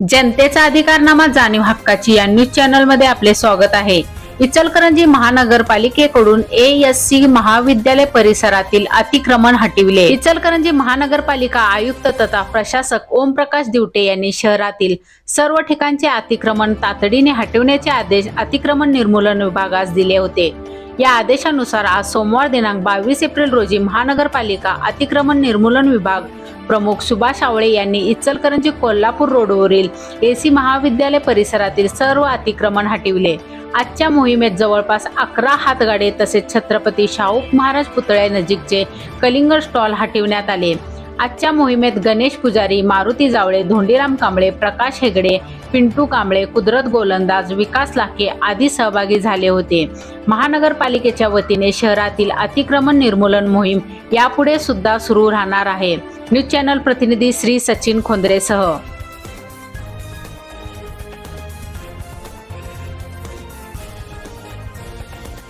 जनतेचा अधिकारनामा जाणीव हक्काची या न्यूज चॅनलमध्ये आपले स्वागत आहे. इचलकरंजी महानगरपालिकेकडून ए एस सी महाविद्यालय परिसरातील अतिक्रमण हटविले. इचलकरंजी महानगरपालिका आयुक्त तथा प्रशासक ओमप्रकाश दिवटे यांनी शहरातील सर्व ठिकाणचे अतिक्रमण तातडीने हटवण्याचे आदेश अतिक्रमण निर्मूलन विभागास दिले होते. या आदेशानुसार आज सोमवार दिनांक बावीस एप्रिल रोजी महानगरपालिका अतिक्रमण निर्मूलन विभाग प्रमुख सुभाष आवळे यांनी इचलकरंजी कोल्हापूर रोडवरील एसी महाविद्यालय परिसरातील सर्व अतिक्रमण हटविले. आजच्या मोहिमेत जवळपास अकरा हातगाडे तसेच छत्रपती शाहू महाराज पुतळ्यानजीकचे कलिंगर स्टॉल हटविण्यात आले. आजच्या मोहिमेत गणेश पुजारी मारुती जावळे धोंडीराम कांबळे प्रकाश हेगडे पिंटू कांबळे कुदरत गोलंदाज विकास लाखे आदी सहभागी झाले होते. महानगरपालिकेच्या वतीने शहरातील अतिक्रमण निर्मूलन मोहीम यापुढे सुद्धा सुरू राहणार आहे. न्यूज चॅनल प्रतिनिधी श्री सचिन खोंद्रेसह.